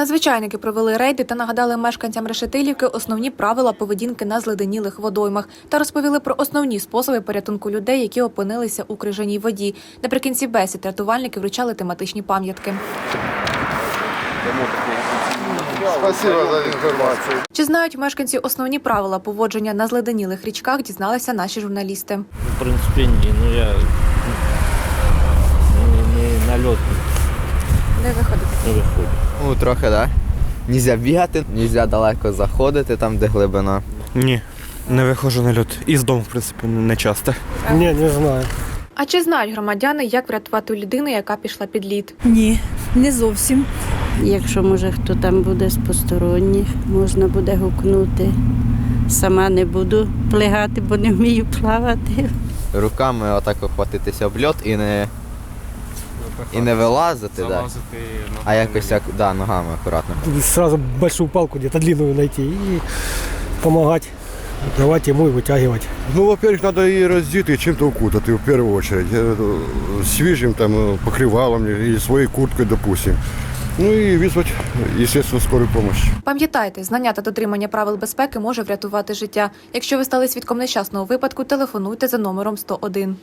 Надзвичайники провели рейди та нагадали мешканцям Решетилівки основні правила поведінки на зледенілих водоймах та розповіли про основні способи порятунку людей, які опинилися у крижаній воді. Наприкінці бесід рятувальники вручали тематичні пам'ятки. Спасибо за інформацію. Чи знають мешканці основні правила поводження на зледенілих річках? Дізналися наші журналісти. В принципі, ні. Ну я не, не на льот Не виходити. не виходжу. Ну, трохи, так. Да. Нельзя бігати, нельзя далеко заходити там, де глибина. Ні, не виходжу на льот. І з дому, в принципі, не часто. Ні, не знаю. А чи знають громадяни, як врятувати людину, яка пішла під лід? Ні, не зовсім. Якщо може хто там буде з посторонніх, можна буде гукнути. Сама не буду плигати, бо не вмію плавати. Руками отак охватитися об льот і не, і не вилазити, да. а якось як, да, ногами акуратно. Сразу большую палку где-то длинную найти и помогать. Давать ему и вытягивать. Ну, во-первых, надо її роздіти і чим-то укутати в першу очередь. Е, Свіжим там е, покривалом і своєю курткою, допустим. Ну і визвати, естественно, скорую помощь. Пам'ятайте, знання та дотримання правил безпеки може врятувати життя. Якщо ви стали свідком нещасного випадку, телефонуйте за номером 101.